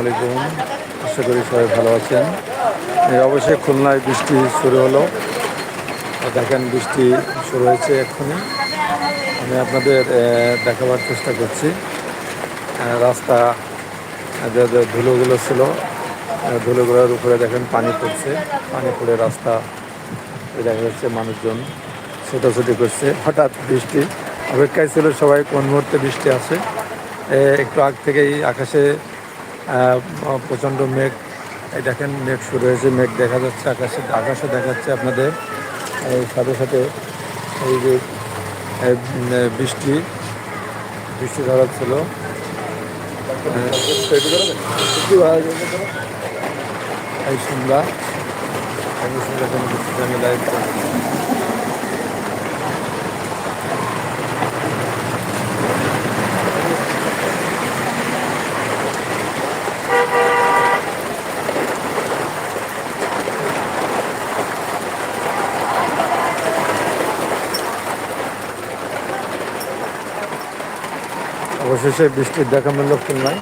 আলাইকুম। আশা করি সবাই ভালো আছেন। অবশ্যই খুলনায় বৃষ্টি শুরু হলো। দেখেন বৃষ্টি শুরু হয়েছে এক্ষুনি। আমি আপনাদের দেখাবার চেষ্টা করছি। রাস্তা, যে ধুলোগুলো ছিল ধুলোগুলোর উপরে দেখেন পানি পড়ছে। পানি পড়ে রাস্তা দেখা যাচ্ছে মানুষজন ছোটাছুটি করছে। হঠাৎ বৃষ্টি। অপেক্ষায় ছিল সবাই কোন মুহূর্তে বৃষ্টি আসে। একটু আগ থেকেই আকাশে প্রচণ্ড মেঘ। এই দেখেন, মেঘ শুরু হয়েছে। মেঘ দেখা যাচ্ছে, আকাশে আকাশে দেখাচ্ছে আপনাদের। এই সাথে সাথে এই যে বৃষ্টি বৃষ্টি ধরাচ্ছিল এই সন্ধ্যা। অবশেষে বৃষ্টির দেখা মিলল খুলনায়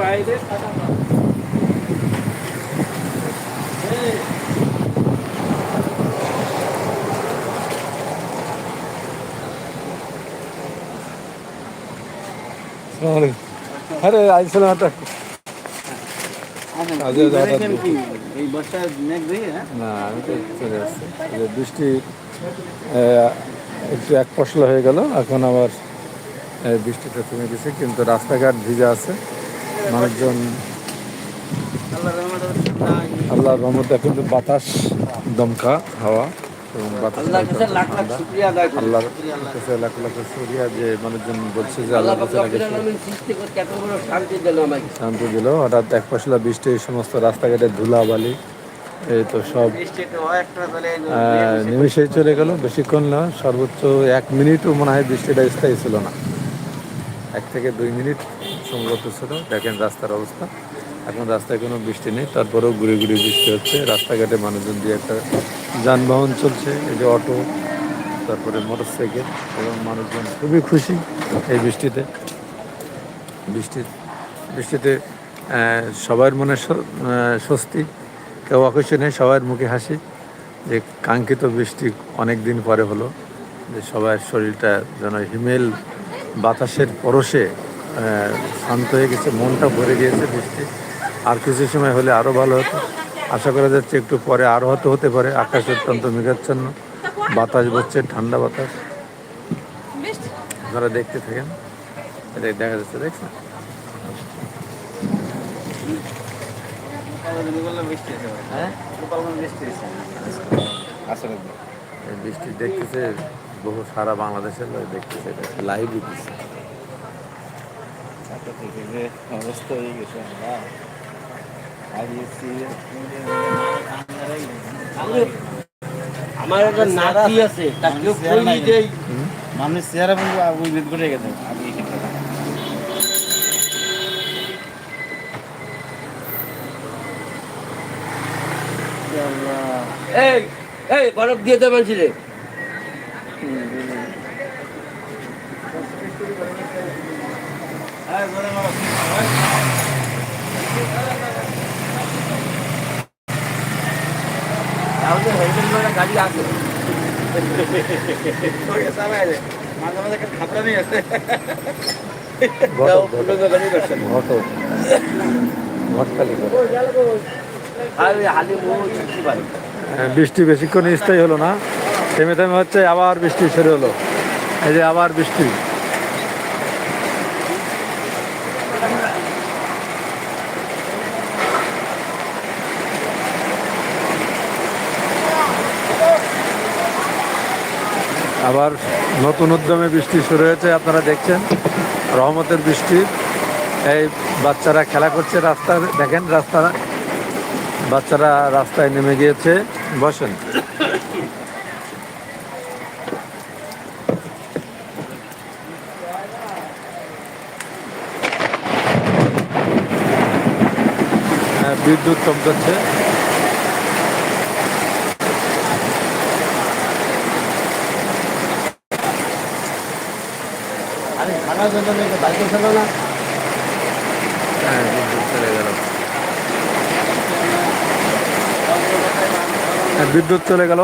বাইরে আসসালামু আলাইকুম। আরে আইছিলাম একটা আজকে যাওয়াটা কি এই বর্ষার মেঘ দিয়ে হ্যাঁ না আমি তো চলে আসছি এই যে বৃষ্টি একটু এক পশলা হয়ে গেল। এখন আবার বৃষ্টিটা থেমে গেছে কিন্তু রাস্তাঘাট ভিজে আছে। মানুষজন আল্লাহ রহমতে কিন্তু বাতাস দমকা হাওয়া। এবং আল্লাহর কাছে লাখ লাখ শুকরিয়া আদায় করি। আল্লাহর শুকরিয়া আল্লাহ কাছে লাখ লাখ শুকরিয়া যে মানুষজন বলছে যে আল্লাহ শান্তি দিল আমাকে শান্তি দিল হঠাৎ এক পশলা বৃষ্টি এই সমস্ত রাস্তাঘাটে ধুলা বালি এই তো সব হয় নিমেষেই চলে গেল বেশিক্ষণ না সর্বোচ্চ এক মিনিটও মনে হয় বৃষ্টিটা স্থায়ী ছিল না। এক থেকে দুই মিনিট সম্ভবত ছিল দেখেন রাস্তার অবস্থা। এখন রাস্তায় কোনো বৃষ্টি নেই, তারপরেও ঘুরে ঘুরে বৃষ্টি হচ্ছে। রাস্তাঘাটে মানুষজন দিয়ে একটা যানবাহন চলছে, এই যে অটো, তারপরে মোটর সাইকেল এবং মানুষজন খুবই খুশি এই বৃষ্টিতে। বৃষ্টি বৃষ্টিতে সবার মনে স্বস্তি, কেউ অখুশি নেই, সবার মুখে হাসি। যে কাঙ্ক্ষিত বৃষ্টি অনেক দিন পরে হলো, যে সবার শরীরটা যেন হিমেল বাতাসের পরশে শান্ত হয়ে গেছে, মনটা ভরে গিয়েছে বৃষ্টি। আর কিছু সময় হলে আরও ভালো হতো। আশা করা যাচ্ছে একটু পরে আরও হতে হতে পারে। আকাশ অত্যন্ত মেঘাচ্ছন্ন। বাতাস বচ্ছে ঠান্ডা বাতাস। আপনারা দেখতে থাকেন। এটা দেখা যাচ্ছে দেখছেন? বৃষ্টি হ্যাঁ দেখতেছে বহু সারা বাংলাদেশের লোক দেখতেছে এটা। লাইভ দিচ্ছে যে অবস্থা হয়ে গেছে আমরা একটা নাতি আছে তাকে কই দেই। মানুষ চেহারা বলব ওই বেদ করে গেছে। আমি এই এই বরফ দিয়ে দে মানুষের আমাদের হেলমেট গাড়ি আছে। মাঝে মাঝে একটা হ্যাঁ, বৃষ্টি বেশিক্ষণ স্থায়ী হলো না। থেমে থেমে হচ্ছে আবার বৃষ্টি শুরু হলো। এই যে আবার বৃষ্টি। আবার নতুন উদ্যমে বৃষ্টি শুরু হয়েছে আপনারা দেখছেন। রহমতের বৃষ্টি। এই বাচ্চারা খেলা করছে রাস্তা দেখেন রাস্তা। বাচ্চারা রাস্তায় নেমে গিয়েছে। বসেন। হ্যাঁ, বিদ্যুৎ চমকাচ্ছে। খাটার জন্য ছিল না। হ্যাঁ বিদ্যুৎ চলে গেল। বিদ্যুৎ চলে গেল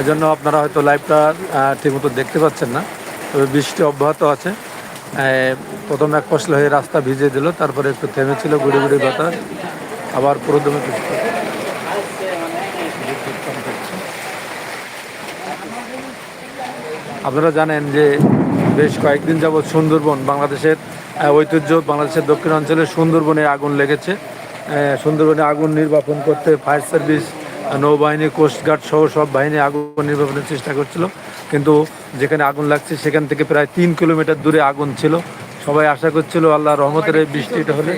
এজন্য আপনারা হয়তো লাইভটা ঠিকমতো দেখতে পাচ্ছেন না। তবে বৃষ্টি অব্যাহত আছে। প্রথম এক ফসল হয়ে রাস্তা ভিজিয়ে দিল, তারপরে একটু থেমেছিল গুড়ি গুড়ি বাতাস। আবার পুরোদমে আপনারা জানেন যে বেশ কয়েকদিন যাবৎ সুন্দরবন বাংলাদেশের ঐতিহ্য বাংলাদেশের দক্ষিণ অঞ্চলে সুন্দরবনে আগুন লেগেছে। সুন্দরবনে আগুন নির্বাপন করতে ফায়ার সার্ভিস, নৌবাহিনী কোস্টগার্ড সহ সব বাহিনী আগুন নির্বাপনের চেষ্টা করছিল। কিন্তু যেখানে আগুন লাগছে সেখান থেকে প্রায় তিন কিলোমিটার দূরে আগুন ছিল। সবাই আশা করছিল আল্লাহ রহমতের এই বৃষ্টিটা হলে,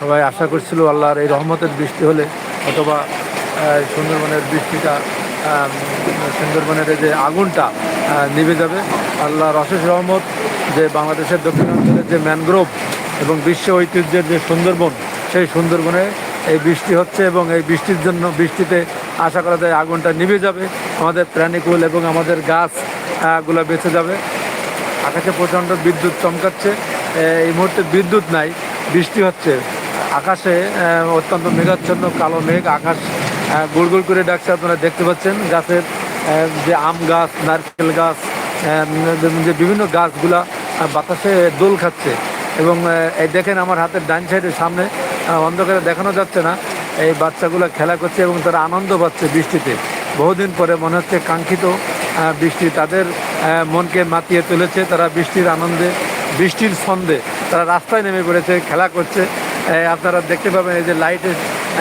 সবাই আশা করছিল আল্লাহর এই রহমতের বৃষ্টি হলে অথবা সুন্দরবনের বৃষ্টিটা সুন্দরবনের যে আগুনটা নিভে যাবে। আল্লাহর অশেষ রহমত যে বাংলাদেশের দক্ষিণাঞ্চলের যে ম্যানগ্রোভ এবং বিশ্ব ঐতিহ্যের যে সুন্দরবন সেই সুন্দরবনে এই বৃষ্টি হচ্ছে এবং এই বৃষ্টির জন্য বৃষ্টিতে আশা করা যায় আগুনটা নিভে যাবে। আমাদের প্রাণীকুল এবং আমাদের গাছ আহ, গুলো বেঁচে যাবে। আকাশে প্রচণ্ড বিদ্যুৎ চমকাচ্ছে। এই মুহূর্তে বিদ্যুৎ নাই বৃষ্টি হচ্ছে। আকাশে অত্যন্ত মেঘাচ্ছন্ন কালো মেঘ আকাশ আহ, গুড় গুড় করে ডাকছে আপনারা দেখতে পাচ্ছেন। গাছের যে আম গাছ, নারকেল গাছ যে বিভিন্ন গাছগুলা বাতাসে দোল খাচ্ছে এবং এই দেখেন আমার হাতের ডান সাইডের সামনে অন্ধকারে দেখানো যাচ্ছে না, এই বাচ্চাগুলো খেলা করছে এবং তারা আনন্দ পাচ্ছে বৃষ্টিতে। বহুদিন পরে মনে হচ্ছে কাঙ্ক্ষিত বৃষ্টি। তাদের মনকে মাতিয়ে তুলেছে তারা বৃষ্টির আনন্দে, বৃষ্টির ছন্দে। তারা রাস্তায় নেমে পড়েছে, খেলা করছে। আপনারা দেখতে পাবেন এই যে লাইটের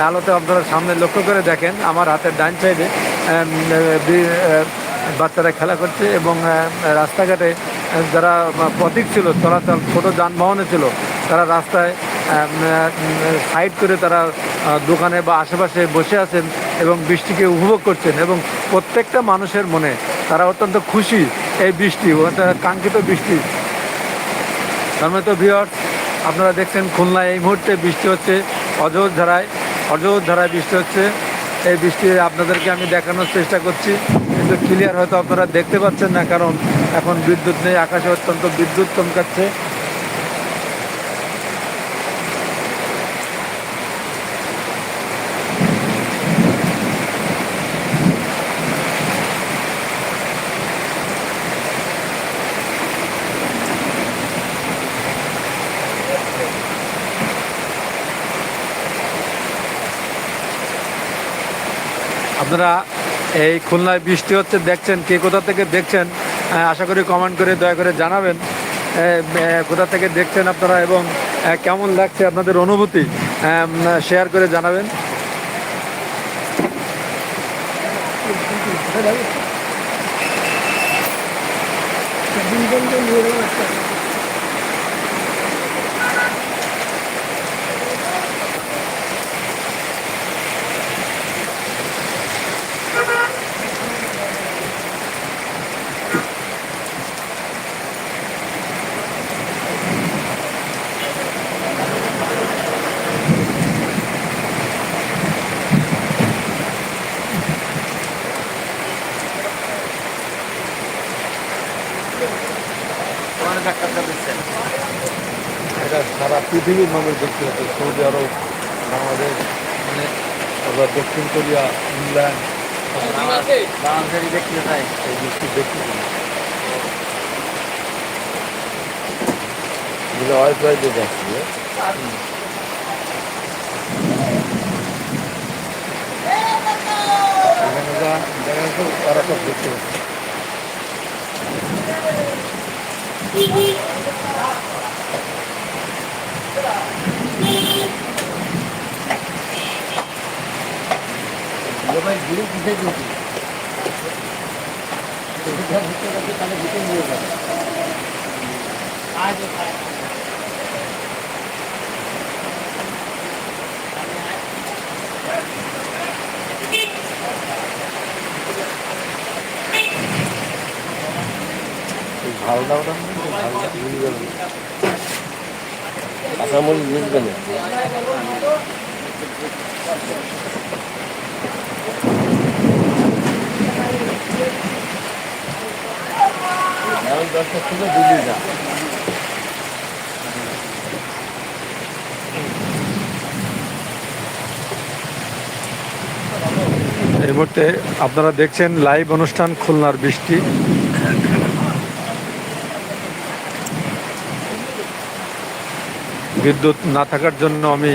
আলোতে আপনারা সামনে লক্ষ্য করে দেখেন, আমার হাতের ডান সাইডে বাচ্চারা খেলা করছে এবং রাস্তাঘাটে যারা প্রতীক ছিল, চলাচল, ছোটো যানবাহনে ছিল, তারা রাস্তায় সাইড করে তারা দোকানে বা আশেপাশে বসে আছেন এবং বৃষ্টিকে উপভোগ করছেন এবং প্রত্যেকটা মানুষের মনে তারা অত্যন্ত খুশি এই বৃষ্টি কাঙ্ক্ষিত বৃষ্টি। তো ভিওর আপনারা দেখছেন খুলনায় এই মুহূর্তে বৃষ্টি হচ্ছে অযোধ ধারায় অযোধ ধারায় বৃষ্টি হচ্ছে। এই বৃষ্টি আপনাদেরকে আমি দেখানোর চেষ্টা করছি। কিন্তু ক্লিয়ার হয়তো আপনারা দেখতে পাচ্ছেন না, কারণ এখন বিদ্যুৎ নেই, আকাশে অত্যন্ত বিদ্যুৎ চমকাচ্ছে। আপনারা এই খুলনায় বৃষ্টি হচ্ছে, দেখছেন কে কোথা থেকে দেখছেন আশা করি কমেন্ট করে দয়া করে জানাবেন। কোথা থেকে দেখছেন আপনারা এবং কেমন লাগছে আপনাদের অনুভূতি শেয়ার করে জানাবেন ডাক্তারটা দিচ্ছেন এটা সারা পৃথিবীর মানুষ দেখতে হচ্ছে সৌদি আরব, বাংলাদেশ মানে তারপর দক্ষিণ কোরিয়া, ইংল্যান্ড, বাংলাদেশি দেখতে চাই দেখতে ওয়াইফাই দিয়ে তারা সব দেখতে পাচ্ছে ভাই ঘুরে কিসে দিয়েছি তাহলে ভিতরে নিয়ে যাবে ওটা ঝালটা ভুলে গেল বুঝবে না এখন দশটা থেকে দিল্লি যা এই মুহূর্তে আপনারা দেখছেন লাইভ অনুষ্ঠান খুলনার বৃষ্টি। বিদ্যুৎ না থাকার জন্য আমি